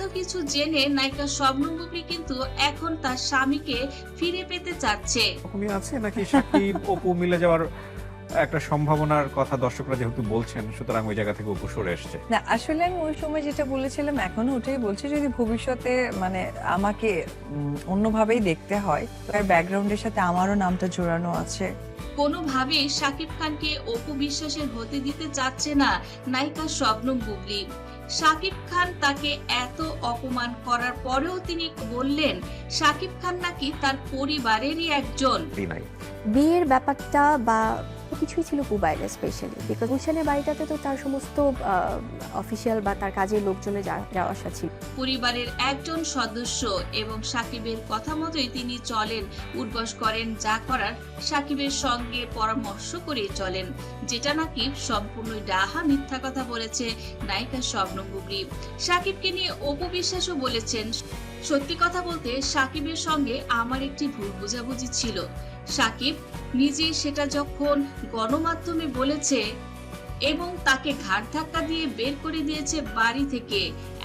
এত কিছু জেনে নায়িকা শবনম বুবলি কিন্তু এখন তার স্বামীকে ফিরে পেতে চাচ্ছে। আছে নাকি? সাকিব অপু মিলে যাওয়ার একটা সম্ভাবনার কথা দর্শকরা যেহেতু বলছেন সুতরাং ওই জায়গা থেকে অপু সরে এসছে। না আসলে আমি ওই সময় যেটা বলেছিলাম এখনও ওটাই বলছি যদি ভবিষ্যতে মানে আমাকে অন্যভাবেই দেখতে হয় তার ব্যাকগ্রাউন্ডের সাথে আমারও নামটা জোড়ানো আছে। কোনোভাবেই শাকিব খানকে অপু বিশ্বাসের হতে দিতে চাচ্ছে না নায়িকা শবনম বুবলি শাকিব খান তাকে এত অপমান করার পরেও তিনি বললেন শাকিব খান নাকি তার পরিবারেরই একজন। বিয়ের ব্যাপারটা বা কিছুই ছিল পুবাইলে স্পেশালি বিকজ গুলশানের বাড়িটাতে তো তার সমস্ত অফিসিয়াল বা তার কাজের লোকজনে যাওয়া আসা ছিল। পরিবারের একজন সদস্য এবং সাকিবের কথা মতোই তিনি চলেন, উঠবস করেন, যা করার সাকিবের সঙ্গে পরামর্শ করে চলেন, যেটা নাকি সম্পূর্ণ ডাহা মিথ্যা কথা বলেছে নায়িকা শবনম বুবলি। সাকিবকে নিয়ে অপু বিশ্বাসও বলেছেন, সত্যি কথা বলতে সাকিবের সঙ্গে আমার একটি ভুল বোঝাবুঝি ছিল। সাকিব নিজে সেটা যখন গণমাধ্যমে বলেছে এবং তাকে ঘাট ধাক্কা দিয়ে বের করে দিয়েছে বাড়ি থেকে,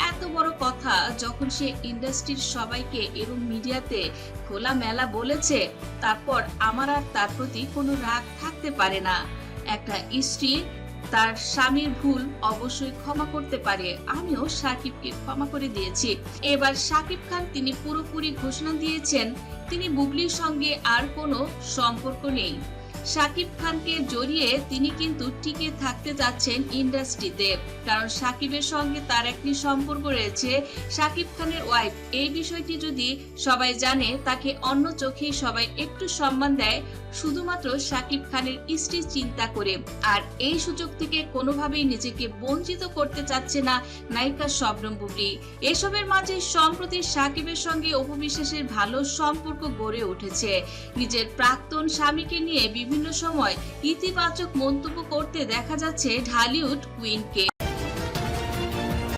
এত বড় কথা যখন সে ইন্ডাস্ট্রির সবাইকে এবং মিডিয়াতে খোলা মেলা বলেছে, তারপর আমার আর তার প্রতি কোনো রাগ থাকতে পারে না। একটা স্ত্রী তার স্বামীর ভুল অবশ্যই ক্ষমা করতে পারে। আমিও সাকিবকে ক্ষমা করে দিয়েছি। এবার সাকিব খান তিনি পুরোপুরি ঘোষণা দিয়েছেন, তিনি বুবলির সঙ্গে আর কোনো সম্পর্ক নেই। সাকিব খানকে জড়িয়ে তিনি কিন্তু টিকে থাকতে যাচ্ছেন ইন্ডাস্ট্রিতে। কারণ সাকিবের সঙ্গে তার একটি সম্পর্ক রয়েছে সাকিব খানের ওয়াইফ। এই বিষয়টি যদি সবাই জানে, তাকে অন্য চোখেই সবাই একটু সম্মান দেয়, শুধুমাত্র সাকিব খানের স্ত্রী চিন্তা করে। আর এই সুযোগ থেকে কোনোভাবেই নিজেকে বঞ্চিত করতে চাচ্ছে না নায়িকা শবনম বুবলি। এসবের মাঝে সম্প্রতি সাকিবের সঙ্গে অপবিশ্বাসের ভালো সম্পর্ক গড়ে উঠেছে। নিজের প্রাক্তন স্বামীকে নিয়ে বিভিন্ন সময় ইতিবাচক মন্তব্য করতে দেখা যাচ্ছে ঢালিউড কুইনকে।